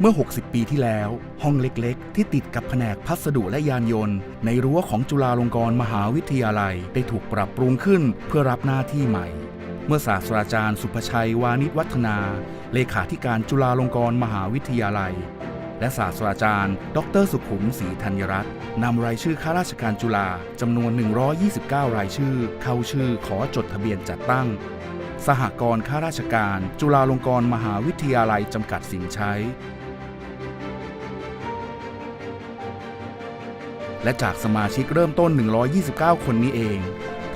เมื่อ 60 ปีที่แล้ว ห้องเล็กๆ ที่ติดกับแผนกพัสดุและยานยนต์ ในรั้วของจุฬาลงกรณ์มหาวิทยาลัยได้ถูกปรับปรุงขึ้นเพื่อรับหน้าที่ใหม่ เมื่อศาสตราจารย์สุภชัยวานิชวัฒนา เลขาธิการจุฬาลงกรณ์มหาวิทยาลัย และศาสตราจารย์ ดรสุขุมศรีธัญรัตน์นำรายชื่อข้าราชการจุฬาจำนวน 129 รายชื่อ เข้าชื่อขอจดทะเบียนจัดตั้งสหกรณ์ข้าราชการ จุฬาลงกรณ์มหาวิทยาลัยจำกัดสินใช้ และจากสมาชิกเริ่มต้น 129 คนนี้เอง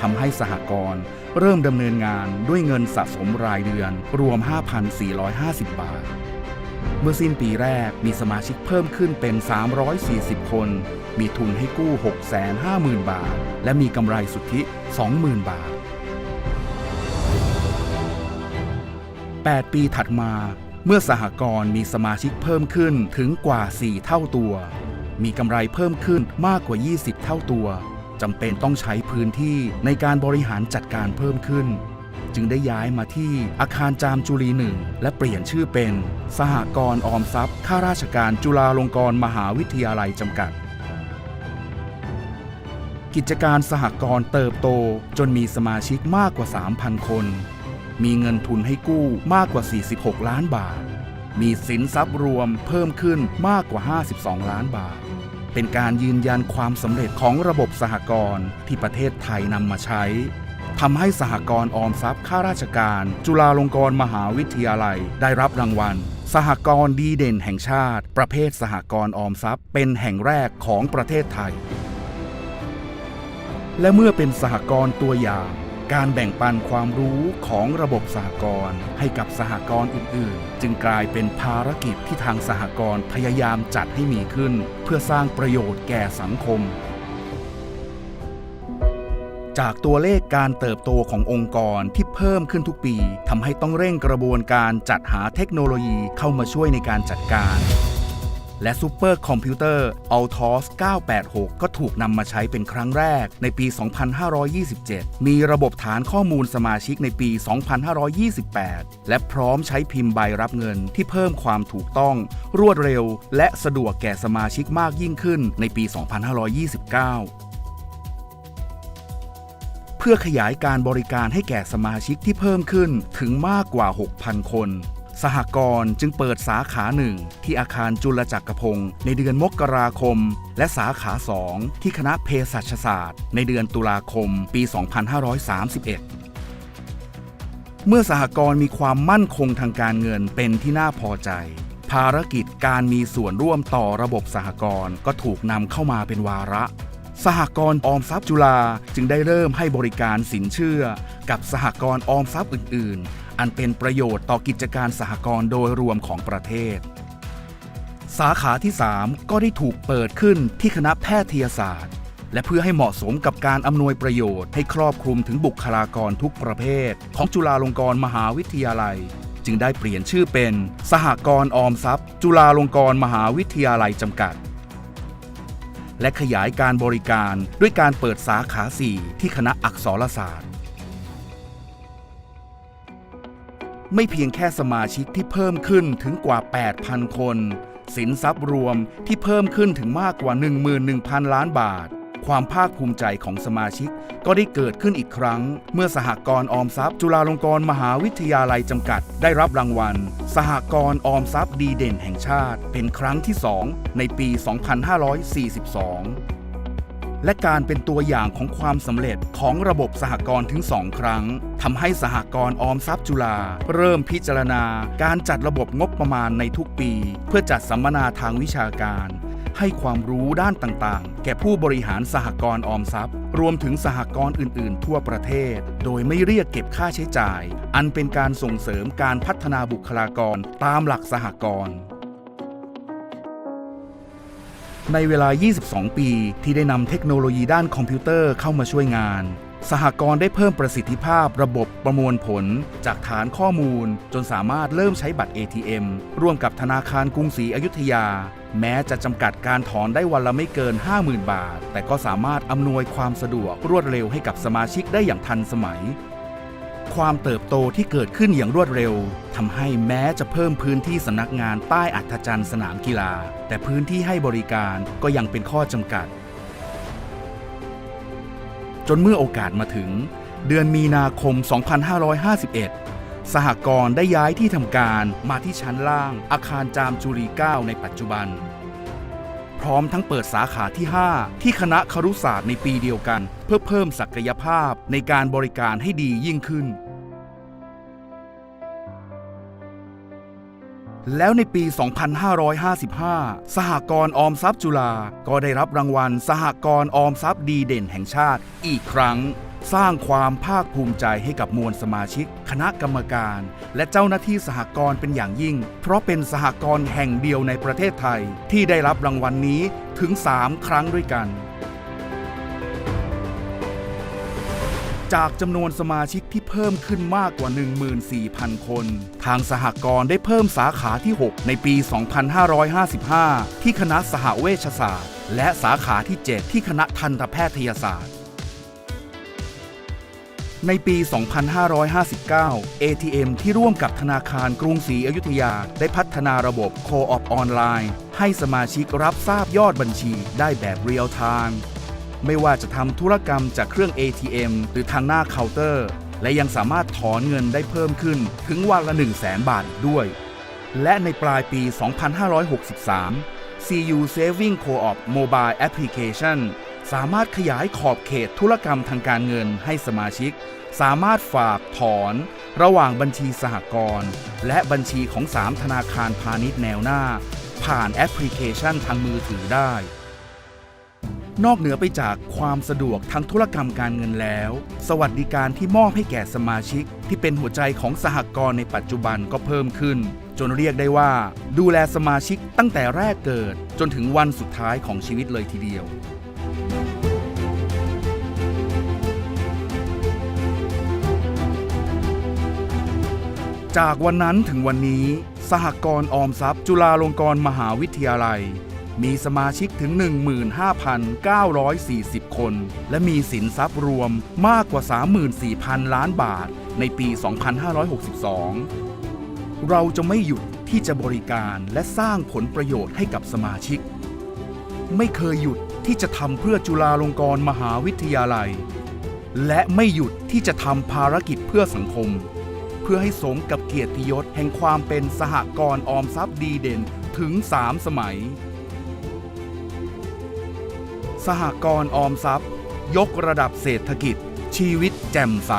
ทำให้สหกรณ์เริ่มดำเนินงานด้วยเงินสะสมรายเดือน รวม 5,450 บาท เมื่อสิ้นปีแรกมีสมาชิกเพิ่มขึ้นเป็น 340 คน มีทุนให้กู้ 650,000 บาท และมีกำไรสุทธิ 20,000 บาท 8 ปีถัดมาเมื่อสหกรณ์มีสมาชิกเพิ่มขึ้นถึงกว่า 4 เท่าตัว มีกำไรเพิ่มขึ้นมากกว่า 20 เท่าตัวจำเป็นต้องใช้พื้นที่ในการบริหารจัดการเพิ่มขึ้น จึงได้ย้ายมาที่อาคารจามจุลีหนึ่งและเปลี่ยนชื่อเป็น สหกรณ์ออมทรัพย์ข้าราชการจุฬาลงกรณ์มหาวิทยาลัยจำกัด กิจการสหกรณ์เติบโตจนมีสมาชิกมากกว่า 3,000 คน มีเงินทุนให้กู้มากกว่า 46 ล้านบาท มีสินทรัพย์รวมเพิ่มขึ้นมากกว่า 52 ล้านบาท เป็นการยืนยันความสำเร็จของระบบสหกรณ์ที่ประเทศไทยนำมาใช้ทำให้สหกรณ์ออมทรัพย์ข้าราชการ จุฬาลงกรณ์มหาวิทยาลัย ได้รับรางวัล สหกรณ์ดีเด่นแห่งชาติ ประเภทสหกรณ์ออมทรัพย์ เป็นแห่งแรกของประเทศไทย และเมื่อเป็นสหกรณ์ตัวอย่าง การแบ่งปันความรู้ของระบบสหกรณ์ให้กับสหกรณ์อื่น ๆ จึงกลายเป็นภารกิจที่ทางสหกรณ์พยายามจัดให้มีขึ้น เพื่อสร้างประโยชน์แก่สังคม จากตัวเลขการเติบโตขององค์กรที่เพิ่มขึ้นทุกปีทำให้ต้องเร่งกระบวนการจัดหาเทคโนโลยีเข้ามาช่วยในการจัดการ และซูเปอร์คอมพิวเตอร์ Altos 986 ก็ถูกนำมาใช้เป็นครั้งแรกในปี 2527 มีระบบฐานข้อมูลสมาชิกในปี 2528 และพร้อมใช้พิมพ์ใบรับเงินที่เพิ่มความถูกต้อง รวดเร็ว และสะดวกแก่สมาชิกมากยิ่งขึ้นในปี 2529เพื่อขยายการบริการให้แก่สมาชิกที่เพิ่มขึ้นถึงมากกว่า 6,000 คน สหกรณ์จึงเปิดสาขาหนึ่งที่อาคารจุลจักรพงศ์ในเดือนมกราคม และสาขาสองที่คณะเภสัชศาสตร์ ในเดือนตุลาคมปี 2531เมื่อสหกรณ์มีความมั่นคงทางการเงินเป็นที่น่าพอใจ ภารกิจการมีส่วนร่วมต่อระบบสหกรณ์ก็ถูกนำเข้ามาเป็นวาระ สหกรณ์ออมทรัพย์จุฬาจึงได้เริ่มให้บริการสินเชื่อ กับสหกรณ์ออมทรัพย์อื่นๆ อันเป็นประโยชน์ต่อกิจการสหกรณ์โดยรวมของประเทศ สาขาที่ 3 ก็ได้ถูกเปิดขึ้นที่คณะแพทยศาสตร์ และเพื่อให้เหมาะสมกับการอำนวยประโยชน์ให้ครอบคลุมถึงบุคลากรทุกประเภท ของจุฬาลงกรณ์มหาวิทยาลัย จึงได้เปลี่ยนชื่อเป็น สหกรณ์ออมทรัพย์ จุฬาลงกรณ์มหาวิทยาลัยจำกัดและขยายการบริการด้วยการเปิดสาขา 4 ที่คณะอักษรศาสตร์ ไม่เพียงแค่สมาชิกที่เพิ่มขึ้นถึงกว่า 8,000 คน สินทรัพย์รวมที่เพิ่มขึ้นถึงมากกว่า 11,000 ล้านบาท ความภาคภูมิใจของสมาชิกก็ได้เกิดขึ้นอีกครั้ง เมื่อสหกรณ์ออมทรัพย์ จุฬาลงกรณ์มหาวิทยาลัยจำกัด ได้รับรางวัล สหกรณ์ออมทรัพย์ดีเด่นแห่งชาติ เป็นครั้งที่ 2 ในปี 2542 และการเป็นตัวอย่างของความสำเร็จของระบบสหกรณ์ถึง 2 ครั้งทำให้สหกรณ์ออมทรัพย์จุฬาเริ่มพิจารณาการจัดระบบงบประมาณในทุกปี เพื่อจัดสัมมนาทางวิชาการ ให้ความรู้ด้านต่างๆ แก่ผู้บริหารสหกรณ์ออมทรัพย์ รวมถึงสหกรณ์อื่น ๆ ทั่วประเทศ โดยไม่เรียกเก็บค่าใช้จ่าย อันเป็นการส่งเสริมการพัฒนาบุคลากรตามหลักสหกรณ์ ในเวลา 22 ปี ที่ได้นำเทคโนโลยีด้านคอมพิวเตอร์เข้ามาช่วยงาน สหกรณ์ได้เพิ่มประสิทธิภาพระบบประมวลผล จากฐานข้อมูล จนสามารถเริ่มใช้บัตร ATM ร่วมกับธนาคารกรุงศรีอยุธยา แม้จะจำกัดการถอนได้วันละไม่เกิน 50,000 บาท แต่ก็สามารถอำนวยความสะดวกรวดเร็วให้กับสมาชิกได้อย่างทันสมัย ความเติบโตที่เกิดขึ้นอย่างรวดเร็วทำให้แม้จะเพิ่มพื้นที่สำนักงานใต้อัธจันทร์สนามกีฬา แต่พื้นที่ให้บริการก็ยังเป็นข้อจำกัด จนเมื่อโอกาสมาถึง เดือนมีนาคม 2551 สหกรณ์ได้ย้ายที่ทำการมาที่ชั้นล่างอาคารจามจุรี9ในปัจจุบัน พร้อมทั้งเปิดสาขาที่ 5 ที่คณะครุศาสตร์ในปีเดียวกัน เพื่อเพิ่มศักยภาพในการบริการให้ดียิ่งขึ้น แล้วในปี 2555 สหกรณ์ออมทรัพย์จุฬาก็ได้รับรางวัล สหกรณ์ออมทรัพย์ดีเด่นแห่งชาติอีกครั้ง สร้างความภาคภูมิใจให้กับมวลสมาชิก คณะกรรมการ และเจ้าหน้าที่สหกรณ์เป็นอย่างยิ่ง เพราะเป็นสหกรณ์แห่งเดียวในประเทศไทย ที่ได้รับรางวัลนนี้ถึง 3 ครั้งด้วยกัน จากจำนวนสมาชิกที่เพิ่มขึ้นมากกว่า 14,000 คน ทางสหกรณ์ได้เพิ่มสาขาที่ 6 ในปี 2555 ที่คณะสหเวชศาสตร์ และสาขาที่ 7 ที่คณะทันตแพทยศาสตร์ ในปี 2559 ATM ที่ร่วมกับธนาคารกรุงศรีอยุธยา ได้พัฒนาระบบ Co-op ออนไลน์ ให้สมาชิกรับทราบยอดบัญชีได้แบบเรียลไทม์ไม่ว่าจะทำธุรกรรมจากเครื่อง ATM หรือทางหน้าเคาน์เตอร์ และยังสามารถถอนเงินได้เพิ่มขึ้นถึงวันละ 1 0 0 0 0แสนบาทด้วย และในปลายปี 2563 CU Saving Co-op Mobile Application สามารถขยายขอบเขตธุรกรรมทางการเงินให้สมาชิก สามารถฝากถอนระหว่างบัญชีสหกรณ์และบัญชีของ 3 ธนาคารพาณิชย์แนวหน้า ผ่านแอปพลิเคชันทางมือถือได้ นอกเหนือไปจากความสะดวกทางธุรกรรมการเงินแล้ว สวัสดิการที่มอบให้แก่สมาชิก ที่เป็นหัวใจของสหกรณ์ในปัจจุบันก็เพิ่มขึ้น จนเรียกได้ว่า ดูแลสมาชิกตั้งแต่แรกเกิด จนถึงวันสุดท้ายของชีวิตเลยทีเดียว จากวันนั้นถึงวันนี้ สหกรณ์ออมทรัพย์ จุฬาลงกรณ์มหาวิทยาลัย มีสมาชิกถึง 15,940 คน และมีสินทรัพย์รวมมากกว่า 34,000 ล้านบาทในปี 2562 เราจะไม่หยุดที่จะบริการและสร้างผลประโยชน์ให้กับสมาชิก ไม่เคยหยุด ที่จะทำเพื่อจุฬาลงกรณ์มหาวิทยาลัย และไม่หยุดที่จะทำภารกิจเพื่อสังคม เพื่อให้สมกับเกียรติยศแห่งความเป็นสหกรณ์ออมทรัพย์ดีเด่นถึง 3 สมัย สหกรณ์ออมทรัพย์ ยกระดับเศรษฐกิจ ชีวิตแจ่มใส